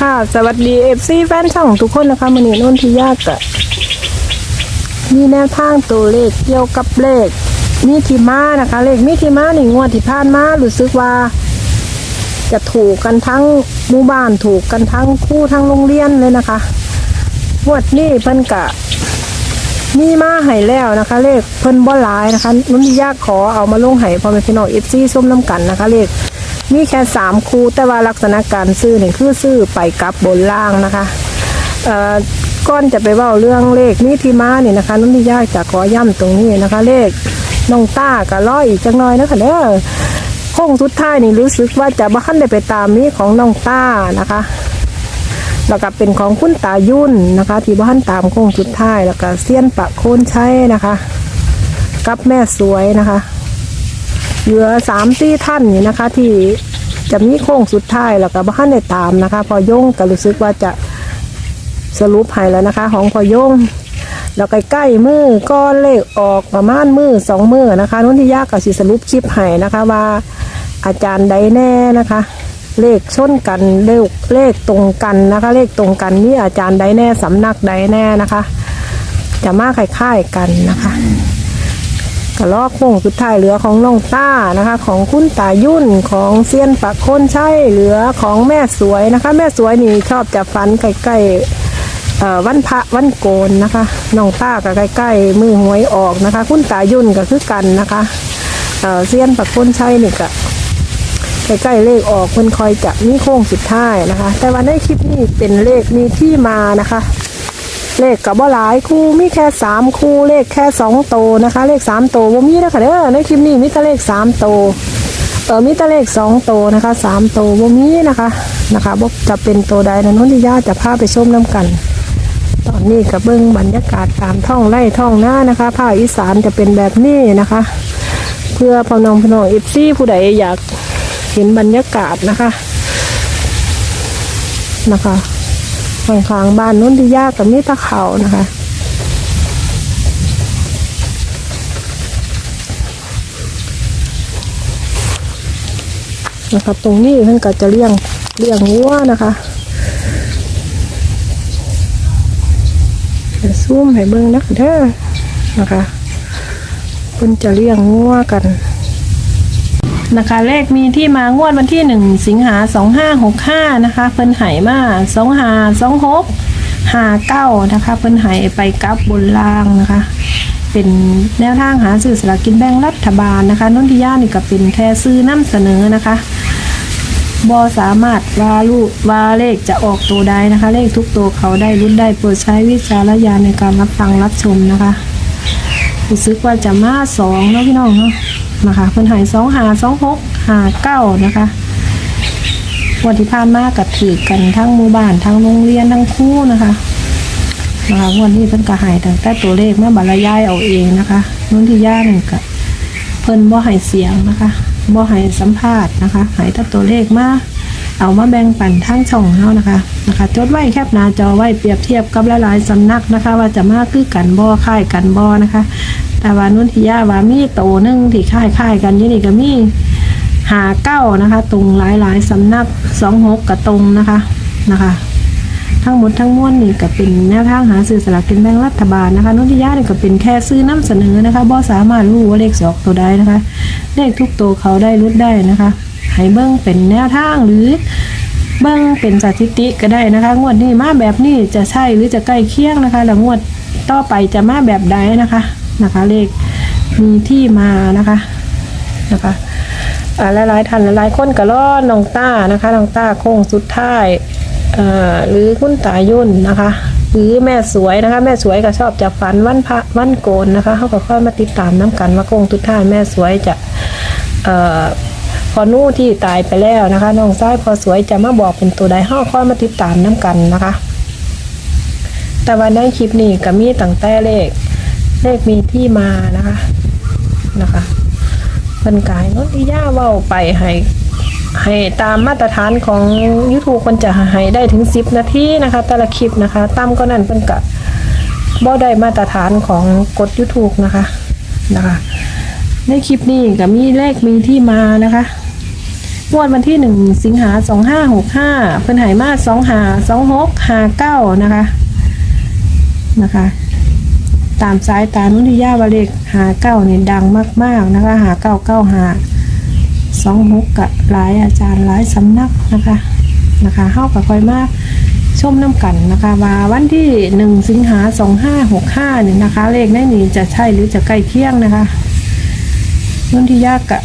ค่ะ สวัสดีเอฟซีแฟนช่องทุกคนนะคะมันนี่นุ่นทิยากกะมีแนวทางตัวเลขเกี่ยวกับเลขมีทีมานะคะ เลขมีทีมาหนี่งงวดที่ผ่านมารู้สึกว่า จะถูกกันทั้งหมู่บ้านถูกกันทั้งคู่ทั้งโรงเรียนเลยนะคะงวดนี้เพิ่นกะมีมาให้แล้วนะคะ เลขเพิ่นบ่หลายนะคะนุ่นที่ยากขอเอามาลงให้พอเป็นพี่น้องเอฟซีส้มน้ำกันนะคะ เลข มีแค่สามคูแต่ว่าลักษณะการซื้อเนี่ยคือซื้อไปกลับบนล่างนะคะเอ่อก่อนจะไปว้าเรื่องเลขนี่ที่มาเนี่ยนะคะนุ่นที่ยากจะขอย้ำตรงนี้นะคะ เลขน้องต้ากับร้อยอีกจังน้อยนะคะเด้อโค้งสุดท้ายนี่รู้สึกว่าจะบ้านได้ไปตามนี้ของน้องต้านะคะแล้วก็เป็นของคุณตายุ่นนะคะ ที่บ้านตามโค้งสุดท้ายแล้วก็เซียนปะโคนใช้นะคะกับแม่สวยนะคะ เหลือสามสี่ท่านนี่นะคะ ที่ จะมีโค้งสุดท้ายแล้วก็บ้านได้ตามนะคะ พอย่งก็รู้สึกว่าจะสรุปให้แล้วนะคะ ของพอย่งแล้วใกล้ๆมือก้อนเลขออกประมาณมือสองมือนะคะนุ่นที่ยากกับสิสรุปคลิปให้นะคะว่าอาจารย์ใดแน่นะคะ เลขชนกันเลขเลขตรงกันนะคะ เลขตรงกันนี่อาจารย์ใดแน่สำนักใดแน่นะคะ จะมาคล้ายๆกันนะคะ กระลอกโค้งสุดท้ายเหลือของน้องต้านะคะ ของคุณตายุ่นของเซียนปะโคนใช่เหลือของแม่สวยนะคะ แม่สวยนี่ชอบจะฟันใกล้ๆวันพระวันโกนนะคะน้องต้าก็ใกล้ๆมือหวยออกนะคะ คุณตายุ่นก็คือกันนะคะเซียนปะโคนใช่นี่ก็ใกล้ๆเลขออกมันคอยจะมีโค้งสุดท้ายนะคะ แต่ว่าในคลิปนี้เป็นเลขมีที่มานะคะ เลขกับว่าหลายคู่มีแค่สามคู่เลขแค่สองโตนะคะ เลขสามโตวบ่มีนะคะเด้อในคลิปนี้มีแต่เลขสามโตเออมีแต่เลขสองโตนะคะสามโตวบ่มีนะคะนะคะบ่จะเป็นโตวใดนั้นนนทิยาจะพาไปชมน้ำกัน ตอนนี้กับเบิ้องบรรยากาศตามท้องไร่ท้องหน้านะคะภาคอีสานจะเป็นแบบนี้นะคะ เพื่อพอน้องพนองเอฟซีผู้ใดอยากเห็นบรรยากาศนะคะนะคะ ข้างๆบ้านนู้นที่ยากกับมีตะเขานะคะ นะคะตรงนี้เพิ่นก็จะเลี้ยงเลี้ยงวัวนะคะเดี๋ยวซูมให้เบิ่งนะเด้อนะคะเพิ่นจะเลี้ยงวัวกัน นะคะ เลขมีที่มางวดวันที่หนึ่งสิงหาสองห้าหกห้านะคะ เพิ่นไห่มาสองหาสองหาเก้านะคะ เพิ่นไห่ไปกลับบนล่างนะคะ เป็นแนวทางหาสื่อสลากกินแบ่งรัฐบาลนะคะนนทิยานี่ก็เป็นแค่ซื้อน้ำเสนอนะคะบอสามารถว่าลูกว่าเลขจะออกตัวใดนะคะ เลขทุกตัวเขาได้รุ่นได้โปรดใช้วิจารณญาณในการรับฟังรับชมนะคะรู้สึกว่าจะมาสองเนาะพี่น้องเนาะ นะคะเพิ่นหายสองหาสองหกหาเก้านะคะวันที่ผ่านมากับถือกันทั้งหมู่บ้านทั้งโรงเรียนทั้งคู่นะคะนะคะวันนี้เพิ่นก็หายตั้งแต่ตัวเลขมาบรรยายเอาเองนะคะนุ่นที่ย่านี่ก็เพิ่นบ่หายเสียงนะคะบ่หายสัมภาษณ์นะคะหายแต่ตัวเลขมาเอามาแบ่งปันทั้งช่องเฮานะคะนะคะจดไว้แคบหน้าจอไว้เปรียบเทียบกับหลายๆสำนักนะคะ ว่าจะมากคือกันบ่ค่ายกันบ่นะคะ แต่ว่านุ่นทิยาว่ามีโตหนึงที่ค่ายค่ายกันอยี่นี่ก็มีหาเก้านะคะ ตรงหลายหลายสำนักสองหกกับตรงนะคะนะคะ ทั้งหมดทั้งมวลนี่ก็เป็นแนวทางหาซื้อสลากกินแบ่งรัฐบาลนะคะ นุ่นทิยานี่ก็เป็นแค่ซื้อน้ำเสนอนะคะบ่สามารถรู้ว่าเลขสออกตัวใดนะคะ เลขทุกตัวเขาได้รุดได้นะคะให้เบิ้งเป็นแนวทางหรือเบิ้งเป็นสถิติก็ได้นะคะ งวดนี้มาแบบนี้จะใช่หรือจะใกล้เคียงนะคะ แล้วงวดต่อไปจะมาแบบใดนะคะ นะคะ เลขมีที่มานะคะนะคะอ่าหลายๆท่านหลายคนก็รอน้องต้านะคะน้องต้าโค้งสุดท้ายเอ่อหรือคุณตายุ่นนะคะหรือแม่สวยนะคะ แม่สวยก็ชอบจะฝันวันพระวันโกนนะคะเขาก็ค่อยมาติดตามน้กันว่าโค้งสุดท้ายแม่สวยจะเอ่อพอนู่ที่ตายไปแล้วนะคะน้องซ้ายพอสวยจะมาบอกเป็นตัวใดห้าค่อยมาติดตามน้กันนะคะ แต่วันในคลิปนี้ก็มีตั้งแต่เลข เลขมีที่มานะคะนะคะเป็นกายนนทิยาเว้าไปให้ให้ตามมาตรฐานของ YouTube คนจะให้ได้ถึง 10 นาทีนะคะ แต่ละคลิปนะคะตามก็นั่นเป็นกะบ่ได้มาตรฐานของกด YouTube นะคะนะคะในคลิปนี้ก็มีเลขมีที่มานะคะงวดวันที่หนึ่งสิงหาสองห้าหกห้าเพิ่นหายมาสองหาสองหกหาเก้านะคะนะคะ ตามสายตานุทิยาวาเลขหาเก้าเนี่ยดังมาก ๆ นะคะหาเก้าเก้าหาสองหกกะหลายอาจารย์หลายสำนักนะคะนะคะเข้ากับคอยมากชมน้ำกันนะคะว่าวันที่หนึ่งสิงหาสองห้าหกห้าเนี่ยนะคะ เลขในนี้จะใช่หรือจะใกล้เคียงนะคะนุนทิยากะ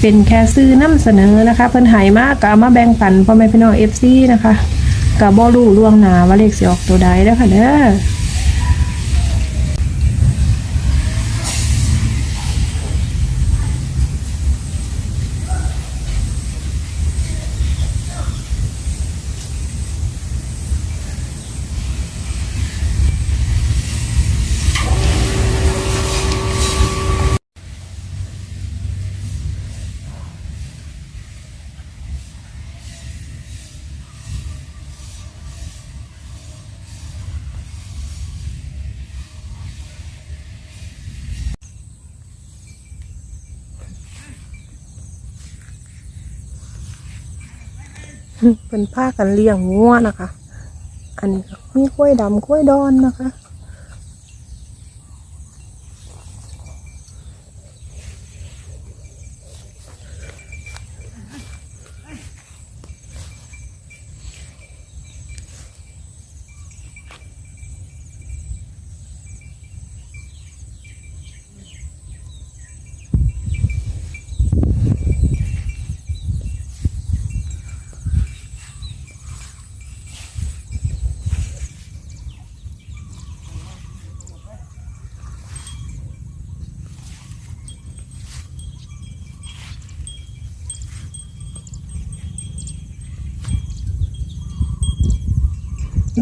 เป็นแค่ซื้อนำเสนอนะคะ เพิ่นหายมากก็เอามาแบ่งปันพ่อแม่พี่น้องเอฟซีนะคะกับ่รู้ล่วงหนาว่าเลขสิออกตัวใดเด้อค่ะเด้อ เป็นผ้ากันเลี้ยงงัวนะคะ อันนี้ก็มีกล้วยดำกล้วยดอนนะคะ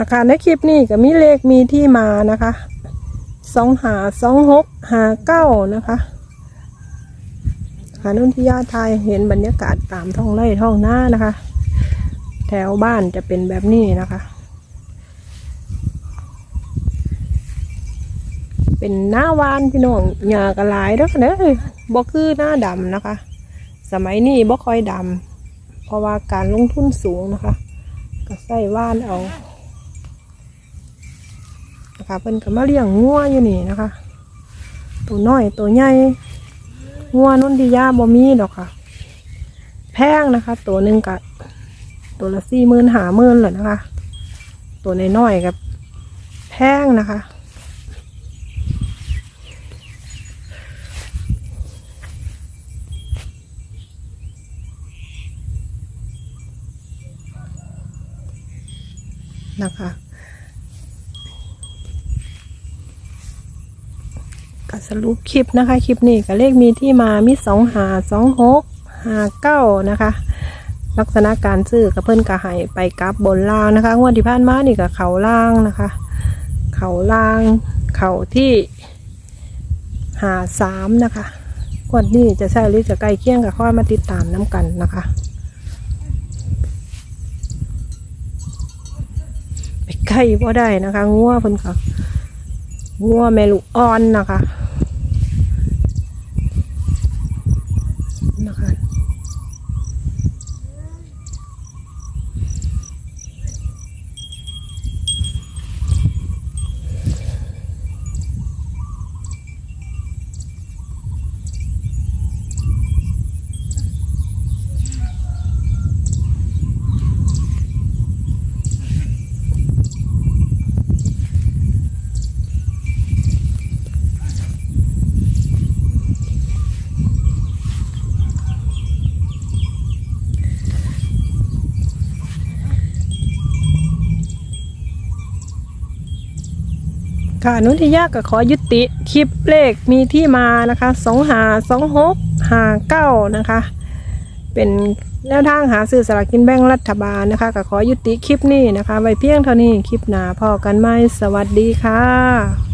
นะคะ ในคลิปนี้ก็มีเลขมีที่มานะคะสองหาสองหกหาเก้านะคะค่ะนุ่นที่ญาไทยเห็นบรรยากาศตามท้องไร่ท้องหน้านะคะ แถวบ้านจะเป็นแบบนี้นะคะ เป็นหน้าวานพี่น้องหญ้ากระหลายเด้อค่ะเด้อบ่คือหน้าดำนะคะ สมัยนี้บ่ค่อยดำเพราะว่าการลงทุนสูงนะคะ ก็ใส่ว่านเอา นะคะเพิ่นก็มาเลี้ยงงัวอยู่นี่นะคะ ตัวน้อยตัวใหญ่งัวนุ่นดียาบ่มีดอกค่ะ แพงนะคะ ตัวหนึ่งกับตัวละสี่หมื่นหาหมื่นเลยนะคะ ตัวน้อยๆกับแพงนะคะนะคะ ก็สรุปคลิปนะคะ คลิปนี้ก็เลขมีที่มามีสองหาสองหกหาเก้านะคะ ลักษณะการซื้อกับเพิ่นกระหายไปกลับบนล่างนะคะงวดที่ผ่านมานี่กับเขาล่างนะคะ เขาล่าง เขาที่หาสามนะคะงวดนี้จะใช่หรือจะใกล้เคียงกับข้อมาติดตามน้ำกันนะคะไปใกล้บ่ได้นะคะงัวเพิ่นก็งัวแมลูกอ่อนนะคะ ค่ะนุทิยาก็ขอยุติคลิปเลขมีที่มานะคะสองหาสองหกหาเก้านะคะ เป็นแนวทางหาซื้อสลากกินแบ่งรัฐบาลนะคะก็ขอยุติคลิปนี้นะคะ ไว้เพียงเท่านี้คลิปหนาพอกันไหมสวัสดีค่ะ